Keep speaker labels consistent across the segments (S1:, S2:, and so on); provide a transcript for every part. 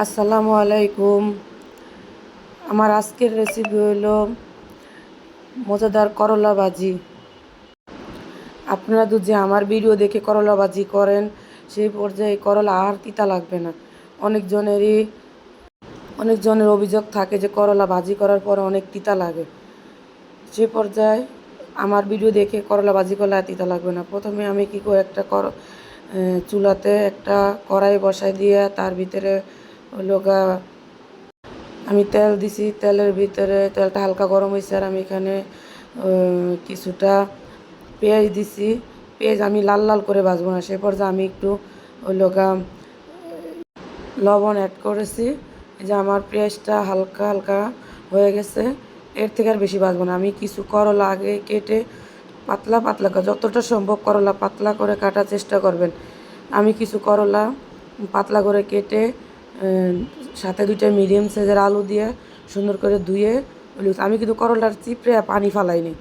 S1: আসসালামু আলাইকুম। আমার আজকের রেসিপি হলো মজাদার করলা ভাজি। আপনারা তো যে আমার ভিডিও দেখে করলা ভাজি করেন, সেই পর্যায়ে করলা আর তিতা লাগবে না। অনেকজনেরই অনেকজনের অভিযোগ থাকে যে করলা ভাজি করার পরে অনেক তিতা লাগে। সে পর্যায়ে আমার ভিডিও দেখে করলা ভাজি করলে আর তিতা লাগবে না। প্রথমে আমি কী করে, একটা কর চুলাতে একটা কড়াই বসাই দিয়ে তার ভিতরে হলো গা আমি তেল দিছি, তেলের ভিতরে তেলটা হালকা গরম হয়েছে আর আমি এখানে কিছুটা পেঁয়াজ দিছি। পেঁয়াজ আমি লাল লাল করে ভাজবো না, সে পর্যায়ে আমি একটু হলো লবণ অ্যাড করেছি। যে আমার পেঁয়াজটা হালকা হালকা হয়ে গেছে, এর থেকে আর বেশি ভাজবো না। আমি কিছু করলা আগে কেটে পাতলা পাতলা যতটা সম্ভব করলা পাতলা করে কাটার চেষ্টা করবেন। আমি কিছু করলা পাতলা করে কেটে সাথে দুইটা মিডিয়াম সাইজের আলু দিয়ে সুন্দর করে ধুয়ে আমি কিন্তু করলার চিপড়ে পানি ফালাইনি।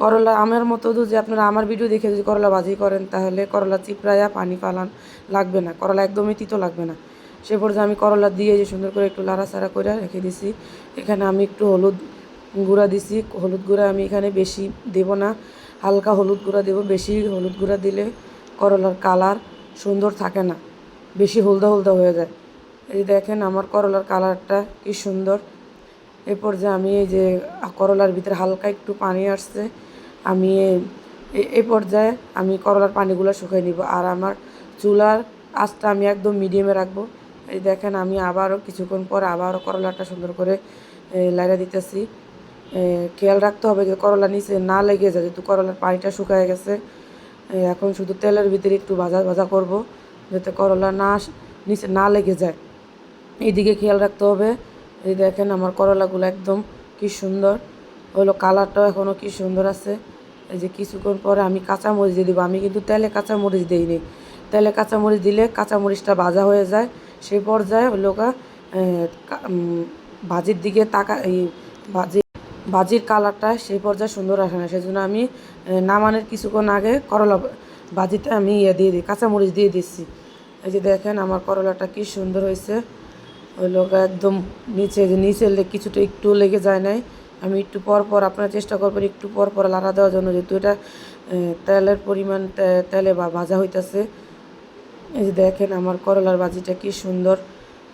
S1: করলা আমার মতো তো যে আপনারা আমার ভিডিও দেখে যদি করলা ভাজি করেন, তাহলে করলা চিপড়ায়া পানি ফালান লাগবে না। করলা একদমই তিতো লাগবে না। সে পর্যায়ে আমি করলা দিয়ে যে সুন্দর করে একটু লাড়াচাড়া করে রেখে দিছি। এখানে আমি একটু হলুদ গুঁড়া দিছি। হলুদ গুঁড়া আমি এখানে বেশি দেব না। হালকা হলুদ গুঁড়া দেব। বেশি হলুদ গুঁড়া দিলে করলার কালার সুন্দর থাকে না। বেশি হলদা হলদা হয়ে যায়। এই দেখেন আমার করলার কালারটা কি সুন্দর। এরপর যে আমি এই যে করলার ভিতরে হালকা একটু পানি আসছে, আমি এ- পর্যায়ে আমি করলার পানিগুলো শুকিয়ে নিব। আর আমার চুলার আঁচটা আমি একদম মিডিয়ামে রাখব। এই দেখেন আমি আবারও কিছুক্ষণ পর আবারও করলাটা সুন্দর করে লাইরা দিতেছি। খেয়াল রাখতে হবে যে করলা নিচে না লেগে যায়, যেহেতু করলার পানিটা শুকায় গেছে। এখন শুধু তেলের ভিতরে একটু ভাজা ভাজা করব। যাতে করলা না নিচে না লেগে যায়। এইদিকে খেয়াল রাখতে হবে। এই দেখেন আমার করলাগুলো একদম কি সুন্দর। হলো কালারটাও এখনও কি সুন্দর আছে। এই যে কিছুক্ষণ পরে আমি কাঁচামরিচ দিয়ে দিব। আমি কিন্তু তেলে কাঁচামরিচ দিইনি। তেলে কাঁচামরিচ দিলে কাঁচামরিচটা ভাজা হয়ে যায়। সেই পর্যায়ে হলো ভাজির দিকে তাকা এই ভাজি ভাজির কালারটা সেই পর্যায়ে সুন্দর আসে না। সেজন্য আমি এ, নামানোর কিছুক্ষণ আগে করলা ভাজিতে আমি ইয়ে দিয়ে দিই কাঁচামরিচ দিয়ে দিচ্ছি। এই যে দেখেন আমার করলাটা কি সুন্দর হয়েছে। ওই লোক একদম নিচে নিচে কিছুটা একটু লেগে যায় নাই। আমি একটু পর পর আপনার চেষ্টা করবেন একটু পর পর লাড়া দেওয়ার জন্য, যেহেতু এটা তেলের পরিমাণ তেলে বা ভাজা হইতাছে। এই যে দেখেন আমার করলার ভাজিটা কি সুন্দর।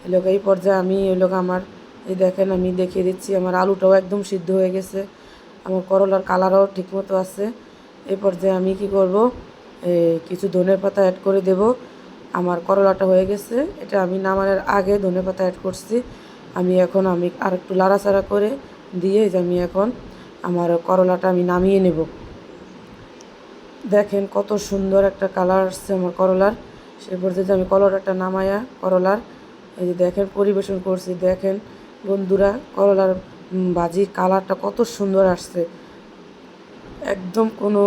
S1: এই লোক এই পর্যায়ে আমি, এই লোক আমার, এই দেখেন আমি দেখিয়ে দিচ্ছি, আমার আলুটাও একদম সিদ্ধ হয়ে গেছে। আমার করলার কালারও ঠিকমতো আছে। এই পর্যায়ে আমি কি করব? কিছু ধনের পাতা অ্যাড করে দেব। আমার করলাটা হয়ে গেছে। এটা আমি নামানোর আগে ধনে পাতা অ্যাড করছি। আমি এখন আমি আর একটু লাড়াচাড়া করে দিয়ে যে আমি এখন আমার করলাটা আমি নামিয়ে নেব। দেখেন কত সুন্দর একটা কালার আসছে আমার করলার। সে পর্যায়ে যে আমি করলাটা নামায়া করলার, এই যে দেখেন পরিবেশন করছি। দেখেন বন্ধুরা, করলার ভাজির কালারটা কত সুন্দর আসছে। একদম কোনো